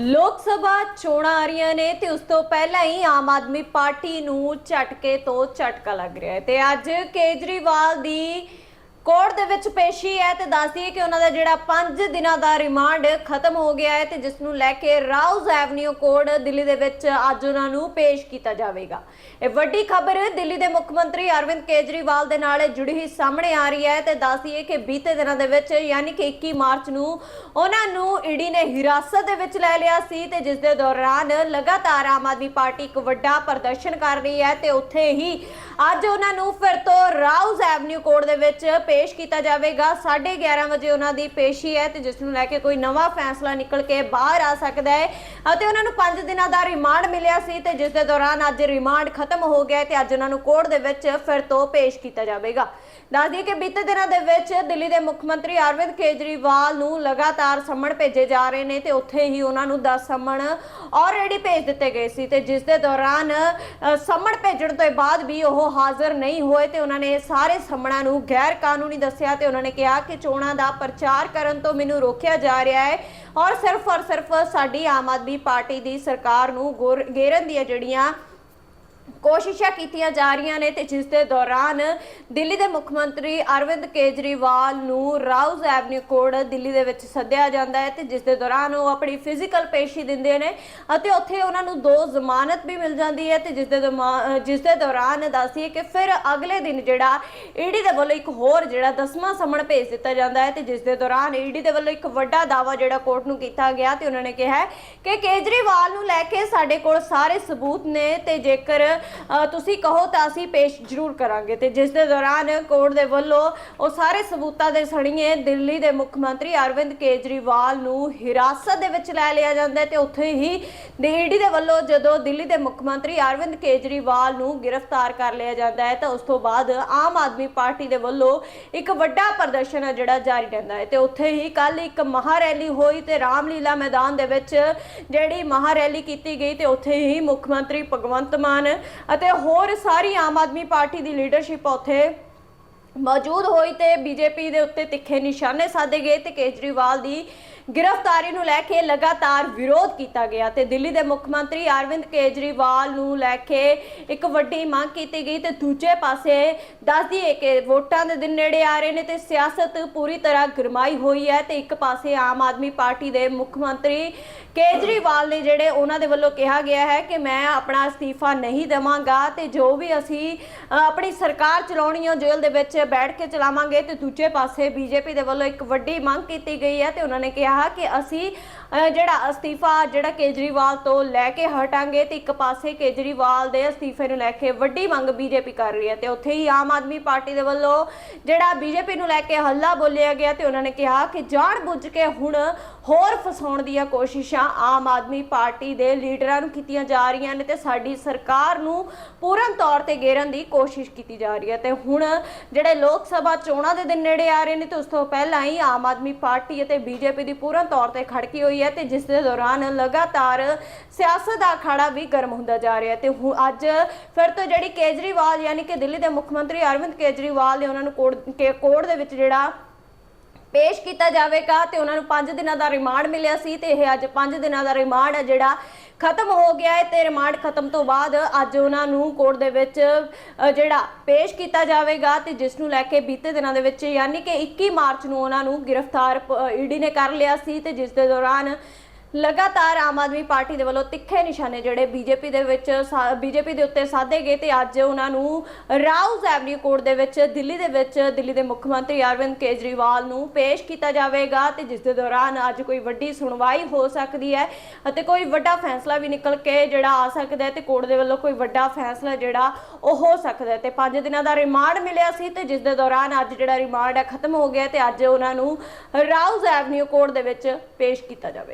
ਲੋਕ ਸਭਾ ਚੋਣਾਂ ਆ ਰਹੀਆਂ ਨੇ ਤੇ ਉਸ ਤੋਂ ਪਹਿਲਾਂ ਹੀ ਆਮ ਆਦਮੀ ਪਾਰਟੀ ਨੂੰ ਝਟਕੇ ਤੋਂ ਝਟਕਾ ਲੱਗ ਰਿਹਾ ਹੈ। ਤੇ ਅੱਜ ਕੇਜਰੀਵਾਲ ਦੀ ਕੋਰਟ ਦੇ ਵਿੱਚ ਪੇਸ਼ੀ ਹੈ ਤੇ ਦੱਸਦੀਏ ਕਿ ਉਹਨਾਂ ਦਾ ਜਿਹੜਾ 5 ਦਿਨਾਂ ਦਾ ਰਿਮਾਂਡ ਖਤਮ ਹੋ ਗਿਆ ਹੈ ਤੇ ਜਿਸ ਨੂੰ ਲੈ ਕੇ ਰਾਉਜ਼ ਐਵਨਿਊ ਕੋਰਟ ਦਿੱਲੀ ਦੇ ਵਿੱਚ ਅੱਜ ਉਹਨਾਂ ਨੂੰ ਪੇਸ਼ ਕੀਤਾ ਜਾਵੇਗਾ। ਇਹ ਵੱਡੀ ਖਬਰ ਦਿੱਲੀ ਦੇ ਮੁੱਖ ਮੰਤਰੀ ਅਰਵਿੰਦ ਕੇਜਰੀਵਾਲ ਦੇ ਨਾਲ ਜੁੜੀ ਹੋਈ ਸਾਹਮਣੇ ਆ ਰਹੀ ਹੈ ਤੇ ਦੱਸਦੀਏ ਕਿ ਬੀਤੇ ਦਿਨਾਂ ਦੇ ਵਿੱਚ ਯਾਨੀ ਕਿ 21 ਮਾਰਚ ਨੂੰ ਉਹਨਾਂ ਨੂੰ ਈਡੀ ਨੇ ਹਿਰਾਸਤ ਦੇ ਵਿੱਚ ਲੈ ਲਿਆ ਸੀ ਤੇ ਜਿਸ ਦੇ ਦੌਰਾਨ ਲਗਾਤਾਰ ਆਮ ਆਦਮੀ ਪਾਰਟੀ ਇੱਕ ਵੱਡਾ ਪ੍ਰਦਰਸ਼ਨ ਕਰ ਰਹੀ ਹੈ ਤੇ ਉੱਥੇ ਹੀ ਅੱਜ ਉਹਨਾਂ ਨੂੰ ਫਿਰ ਤੋਂ ਰਾਉਜ਼ ਐਵਨਿਊ ਕੋਰਟ ਦੇ ਵਿੱਚ ਪੇਸ਼ ਕੀਤਾ ਜਾਵੇਗਾ। 11:30 ਵਜੇ ਉਹਨਾਂ ਦੀ ਪੇਸ਼ੀ ਹੈ ਤੇ ਜਿਸ ਨੂੰ ਲੈ ਕੇ ਕੋਈ ਨਵਾਂ ਫੈਸਲਾ ਨਿਕਲ ਕੇ ਬਾਹਰ ਆ ਸਕਦਾ ਹੈ ਅਤੇ ਉਹਨਾਂ ਨੂੰ 5 ਦਿਨਾਂ ਦਾ ਰਿਮਾਂਡ ਮਿਲਿਆ ਸੀ ਤੇ ਜਿਸ ਦੇ ਦੌਰਾਨ ਅੱਜ ਰਿਮਾਂਡ ਖਤਮ ਹੋ ਗਿਆ ਤੇ ਅੱਜ ਉਹਨਾਂ ਨੂੰ ਕੋਰਟ ਦੇ ਵਿੱਚ ਫਿਰ ਤੋਂ ਪੇਸ਼ ਕੀਤਾ ਜਾਵੇਗਾ। ਦੱਸ ਦਈਏ ਕਿ ਬੀਤੇ ਦਿਨਾਂ ਦੇ ਵਿੱਚ ਦਿੱਲੀ ਦੇ ਮੁੱਖ ਮੰਤਰੀ ਅਰਵਿੰਦ ਕੇਜਰੀਵਾਲ ਨੂੰ ਲਗਾਤਾਰ ਸੰਮਣ ਭੇਜੇ ਜਾ ਰਹੇ ਨੇ ਤੇ ਉੱਥੇ ਹੀ ਉਹਨਾਂ ਨੂੰ 10 ਸਮਣ ਆਲਰੇਡੀ ਭੇਜ ਦਿੱਤੇ ਗਏ ਸੀ ਤੇ ਜਿਸ ਦੇ ਦੌਰਾਨ ਸਮਣ ਭੇਜਣ ਤੋਂ ਬਾਅਦ ਵੀ ਉਹ ਹਾਜ਼ਰ ਨਹੀਂ ਹੋਏ ਤੇ ਉਹਨਾਂ ਨੇ ਸਾਰੇ ਸਮਣਾਂ ਨੂੰ ਗੈਰ ਕਾਨੂੰਨੀ ਦੱਸਿਆ ਤੇ ਉਹਨਾਂ ਨੇ ਕਿਹਾ ਕਿ ਚੋਣਾਂ ਦਾ ਪ੍ਰਚਾਰ ਕਰਨ ਤੋਂ ਮੈਨੂੰ ਰੋਕਿਆ ਜਾ ਰਿਹਾ ਹੈ। ਔਰ ਸਿਰਫ ਔਰ ਸਿਰਫ ਸਾਡੀ ਆਮ ਆਦਮੀ ਪਾਰਟੀ ਦੀ ਸਰਕਾਰ ਨੂੰ ਗੋਰ- ਗੇਰਨ ਦੀਆਂ ਜਿਹੜੀਆਂ ਕੋਸ਼ਿਸ਼ਾਂ ਕੀਤੀਆਂ ਜਾ ਰਹੀਆਂ ਨੇ ਤੇ ਜਿਸ ਦੇ ਦੌਰਾਨ ਦਿੱਲੀ ਦੇ ਮੁੱਖ ਮੰਤਰੀ ਅਰਵਿੰਦ ਕੇਜਰੀਵਾਲ ਨੂੰ ਰਾਉਜ਼ ਐਵਨਿਊ ਕੋਡ ਦਿੱਲੀ ਦੇ ਵਿੱਚ ਸੱਦਿਆ ਜਾਂਦਾ ਹੈ ਤੇ ਜਿਸ ਦੇ ਦੌਰਾਨ ਉਹ ਆਪਣੀ ਫਿਜ਼ੀਕਲ ਪੇਸ਼ੀ ਦਿੰਦੇ ਨੇ ਅਤੇ ਉੱਥੇ ਉਹਨਾਂ ਨੂੰ ਦੋ ਜ਼ਮਾਨਤ ਵੀ ਮਿਲ ਜਾਂਦੀ ਹੈ ਤੇ ਜਿਸ ਦੇ ਦਮਾ- ਜਿਸ ਦੇ ਦੌਰਾਨ ਦੱਸਦੀ ਕਿ ਫਿਰ ਅਗਲੇ ਦਿਨ ਜਿਹੜਾ ਈਡੀ ਦੇ ਵੱਲੋਂ ਇੱਕ ਹੋਰ ਜਿਹੜਾ ਦਸਵਾਂ ਸਮਣ ਭੇਜ ਦਿੱਤਾ ਜਾਂਦਾ ਹੈ ਤੇ ਜਿਸ ਦੇ ਦੌਰਾਨ ਈਡੀ ਦੇ ਵੱਲੋਂ ਇੱਕ ਵੱਡਾ ਦਾਵਾ ਜਿਹੜਾ ਕੋਰਟ ਨੂੰ ਕੀਤਾ ਗਿਆ ਤੇ ਉਹਨਾਂ ਨੇ ਕਿਹਾ ਕਿ ਕੇਜਰੀਵਾਲ ਨੂੰ ਲੈ ਕੇ ਸਾਡੇ ਕੋਲ ਸਾਰੇ ਸਬੂਤ ਨੇ ਤੇ ਜੇਕਰ ਤੁਸੀਂ ਕਹੋ ਤਾਂ ਅਸੀਂ ਪੇਸ਼ ਜ਼ਰੂਰ ਕਰਾਂਗੇ ਤੇ ਜਿਸ ਦੇ ਦੌਰਾਨ ਕੋਰਟ ਦੇ ਵੱਲੋਂ ਉਹ ਸਾਰੇ ਸਬੂਤਾਂ ਦੇ ਸਣੀਏ ਦਿੱਲੀ ਦੇ ਮੁੱਖ ਮੰਤਰੀ ਅਰਵਿੰਦ ਕੇਜਰੀਵਾਲ ਨੂੰ ਹਿਰਾਸਤ ਦੇ ਵਿੱਚ ਲੈ ਲਿਆ ਜਾਂਦਾ ਹੈ ਤੇ ਉੱਥੇ ਹੀ ਈਡੀ ਦੇ ਵੱਲੋਂ ਜਦੋਂ ਦਿੱਲੀ ਦੇ ਮੁੱਖ ਮੰਤਰੀ ਅਰਵਿੰਦ ਕੇਜਰੀਵਾਲ ਨੂੰ ਗ੍ਰਿਫਤਾਰ ਕਰ ਲਿਆ ਜਾਂਦਾ ਹੈ ਤਾਂ ਉਸ ਤੋਂ ਬਾਅਦ ਆਮ ਆਦਮੀ ਪਾਰਟੀ ਦੇ ਵੱਲੋਂ ਇੱਕ ਵੱਡਾ ਪ੍ਰਦਰਸ਼ਨ ਹੈ ਜਿਹੜਾ ਜਾਰੀ ਰਹਿੰਦਾ ਹੈ ਤੇ ਉੱਥੇ ਹੀ ਕੱਲ ਇੱਕ ਮਹਾ ਰੈਲੀ ਹੋਈ ਤੇ ਰਾਮਲੀਲਾ ਮੈਦਾਨ ਦੇ ਵਿੱਚ ਜਿਹੜੀ ਮਹਾ ਰੈਲੀ ਕੀਤੀ ਗਈ ਤੇ ਉੱਥੇ ਹੀ ਮੁੱਖ ਮੰਤਰੀ ਭਗਵੰਤ ਮਾਨ ਅਤੇ ਹੋਰ ਸਾਰੀ ਆਮ ਆਦਮੀ ਪਾਰਟੀ ਦੀ ਲੀਡਰਸ਼ਿਪ ਉੱਥੇ ਮੌਜੂਦ ਹੋਈ ਤੇ ਬੀਜੇਪੀ ਦੇ ਉੱਤੇ ਤਿੱਖੇ ਨਿਸ਼ਾਨੇ ਸਾਧੇ ਗਏ ਤੇ ਕੇਜਰੀਵਾਲ ਦੀ ਗ੍ਰਿਫਤਾਰੀ ਨੂੰ ਲੈ ਕੇ ਲਗਾਤਾਰ ਵਿਰੋਧ ਕੀਤਾ ਗਿਆ ਤੇ ਦਿੱਲੀ ਦੇ ਮੁੱਖ ਮੰਤਰੀ ਅਰਵਿੰਦ ਕੇਜਰੀਵਾਲ ਨੂੰ ਲੈ ਕੇ ਇੱਕ ਵੱਡੀ ਮੰਗ ਕੀਤੀ ਗਈ ਤੇ ਦੂਜੇ ਪਾਸੇ ਦੱਸ ਦਈਏ ਕਿ ਵੋਟਾਂ ਦੇ ਦਿਨ ਨੇੜੇ ਆ ਰਹੇ ਨੇ ਤੇ ਸਿਆਸਤ ਪੂਰੀ ਤਰ੍ਹਾਂ ਗਰਮਾਈ ਹੋਈ ਹੈ ਤੇ ਇੱਕ ਪਾਸੇ ਆਮ ਆਦਮੀ ਪਾਰਟੀ ਦੇ ਮੁੱਖ ਮੰਤਰੀ ਕੇਜਰੀਵਾਲ ਨੇ ਜਿਹੜੇ ਉਹਨਾਂ ਦੇ ਵੱਲੋਂ ਕਿਹਾ ਗਿਆ ਹੈ ਕਿ ਮੈਂ ਆਪਣਾ ਅਸਤੀਫਾ ਨਹੀਂ ਦੇਵਾਂਗਾ ਤੇ ਜੋ ਵੀ ਅਸੀਂ ਆਪਣੀ ਸਰਕਾਰ ਚਲਾਉਣੀ ਹੈ ਜੇਲ੍ਹ ਦੇ ਵਿੱਚ ਬੈਠ ਕੇ ਚਲਾਵਾਂਗੇ ਤੇ ਦੂਜੇ ਪਾਸੇ ਬੀਜੇਪੀ ਦੇ ਵੱਲੋਂ ਇੱਕ ਵੱਡੀ ਮੰਗ ਕੀਤੀ ਗਈ ਹੈ ਤੇ ਉਹਨਾਂ ਨੇ ਕਿਹਾ ਕਿ ਅਸੀਂ ਅ, ਜਿਹੜਾ ਅਸਤੀਫਾ ਜਿਹੜਾ ਕੇਜਰੀਵਾਲ ਤੋਂ ਲੈ ਕੇ ਹਟਾਂਗੇ ਤੇ ਇੱਕ ਪਾਸੇ ਕੇਜਰੀਵਾਲ ਦੇ ਅਸਤੀਫੇ ਨੂੰ ਲੈ ਕੇ ਵੱਡੀ ਮੰਗ ਬੀਜੇਪੀ ਕਰ ਰਹੀ ਹੈ ਤੇ ਉੱਥੇ ਹੀ ਆਮ ਆਦਮੀ ਪਾਰਟੀ ਦੇ ਵੱਲੋਂ ਜਿਹੜਾ ਬੀਜੇਪੀ ਨੂੰ ਲੈ ਕੇ ਹੱਲਾ ਬੋਲਿਆ ਗਿਆ ਤੇ ਉਹਨਾਂ ਨੇ ਕਿਹਾ ਕਿ ਜਾਣ ਬੁੱਝ ਕੇ ਹੁਣ ਹੋਰ ਫਸਾਉਣ ਦੀਆਂ ਕੋਸ਼ਿਸ਼ਾਂ ਆਮ ਆਦਮੀ ਪਾਰਟੀ ਦੇ ਲੀਡਰਾਂ ਨੂੰ ਕੀਤੀਆਂ ਜਾ ਰਹੀਆਂ ਨੇ ਤੇ ਸਾਡੀ ਸਰਕਾਰ ਨੂੰ ਪੂਰਨ ਤੌਰ ਤੇ ਘੇਰਨ ਦੀ ਕੋਸ਼ਿਸ਼ ਕੀਤੀ ਜਾ ਰਹੀ ਹੈ ਤੇ ਹੁਣ ਜਿਹੜੇ ਲੋਕ ਸਭਾ ਚੋਣਾਂ ਦੇ ਦਿਨ ਨੇੜੇ ਆ ਰਹੇ ਨੇ ਤੇ ਉਸ ਤੋਂ ਪਹਿਲਾਂ ਹੀ ਆਮ ਆਦਮੀ ਪਾਰਟੀ ਅਤੇ ਬੀਜੇਪੀ ਦੀ ਪੂਰਨ ਤੌਰ ਤੇ ਖੜਕੀ ਹੋਈ ਹੈ ਤੇ ਜਿਸ ਦੇ ਦੌਰਾਨ ਲਗਾਤਾਰ ਸਿਆਸਤ ਦਾ ਅਖਾੜਾ ਵੀ ਗਰਮ ਹੁੰਦਾ ਜਾ ਰਿਹਾ ਤੇ ਹੁਣ ਅੱਜ ਫਿਰ ਤੋਂ ਜਿਹੜੀ ਕੇਜਰੀਵਾਲ, ਯਾਨੀ ਕਿ ਦਿੱਲੀ ਦੇ ਮੁੱਖ ਮੰਤਰੀ ਅਰਵਿੰਦ ਕੇਜਰੀਵਾਲ ਨੇ ਉਹਨਾਂ ਨੂੰ ਕੋਰਟ ਕੇ- ਕੋਰਟ ਦੇ ਵਿੱਚ ਜਿਹੜਾ ਪੇਸ਼ ਕੀਤਾ ਜਾਵੇਗਾ ਤੇ ਉਹਨਾਂ ਨੂੰ 5 ਦਿਨਾਂ ਦਾ ਰਿਮਾਂਡ ਮਿਲਿਆ ਸੀ ਤੇ ਇਹ ਅੱਜ 5 ਦਿਨਾਂ ਦਾ ਰਿਮਾਂਡ ਹੈ ਜਿਹੜਾ ਖਤਮ ਹੋ ਗਿਆ ਹੈ ਤੇ ਰਿਮਾਂਡ ਖਤਮ ਤੋਂ ਬਾਅਦ ਅੱਜ ਉਹਨਾਂ ਨੂੰ ਕੋਰਟ ਦੇ ਵਿੱਚ ਜਿਹੜਾ ਪੇਸ਼ ਕੀਤਾ ਜਾਵੇਗਾ ਤੇ ਜਿਸ ਨੂੰ ਲੈ ਕੇ ਬੀਤੇ ਦਿਨਾਂ ਦੇ ਵਿੱਚ ਯਾਨੀ ਕਿ 21 ਮਾਰਚ ਨੂੰ ਉਹਨਾਂ ਨੂੰ ਗ੍ਰਿਫਤਾਰ ਈਡੀ ਨੇ ਕਰ ਲਿਆ ਸੀ ਤੇ ਜਿਸ ਦੇ ਦੌਰਾਨ ਲਗਾਤਾਰ ਆਮ ਆਦਮੀ ਪਾਰਟੀ ਦੇ ਵੱਲੋਂ ਤਿੱਖੇ ਨਿਸ਼ਾਨੇ ਜਿਹੜੇ ਬੀਜੇਪੀ ਦੇ ਵਿੱਚ ਬੀਜੇਪੀ ਦੇ ਉੱਤੇ ਸਾਧੇ ਗਏ ਤੇ ਅੱਜ ਉਹਨਾਂ ਨੂੰ ਰਾਉਜ਼ ਐਵਨਿਊ ਕੋਰਟ ਦੇ ਵਿੱਚ, ਦਿੱਲੀ ਦੇ ਵਿੱਚ ਦਿੱਲੀ ਦੇ ਮੁੱਖ ਮੰਤਰੀ ਅਰਵਿੰਦ ਕੇਜਰੀਵਾਲ ਨੂੰ ਪੇਸ਼ ਕੀਤਾ ਜਾਵੇਗਾ ਤੇ ਜਿਸ ਦੇ ਦੌਰਾਨ ਅੱਜ ਕੋਈ ਵੱਡੀ ਸੁਣਵਾਈ ਹੋ ਸਕਦੀ ਹੈ ਅਤੇ ਕੋਈ ਵੱਡਾ ਫੈਸਲਾ ਵੀ ਨਿਕਲ ਕੇ ਜਿਹੜਾ ਆ ਸਕਦਾ ਹੈ ਤੇ ਕੋਰਟ ਦੇ ਵੱਲੋਂ ਕੋਈ ਵੱਡਾ ਫੈਸਲਾ ਜਿਹੜਾ ਉਹ ਹੋ ਸਕਦਾ ਹੈ। ਤੇ 5 ਦਿਨਾਂ ਦਾ ਰਿਮਾਂਡ ਮਿਲਿਆ ਸੀ ਤੇ ਜਿਸ ਦੇ ਦੌਰਾਨ ਅੱਜ ਜਿਹੜਾ ਰਿਮਾਂਡ ਹੈ ਖਤਮ ਹੋ ਗਿਆ ਤੇ ਅੱਜ ਉਹਨਾਂ ਨੂੰ ਰਾਉਜ਼ ਐਵਨਿਊ ਕੋਰਟ ਦੇ ਵਿੱਚ ਪੇਸ਼ ਕੀਤਾ ਜਾਵੇ।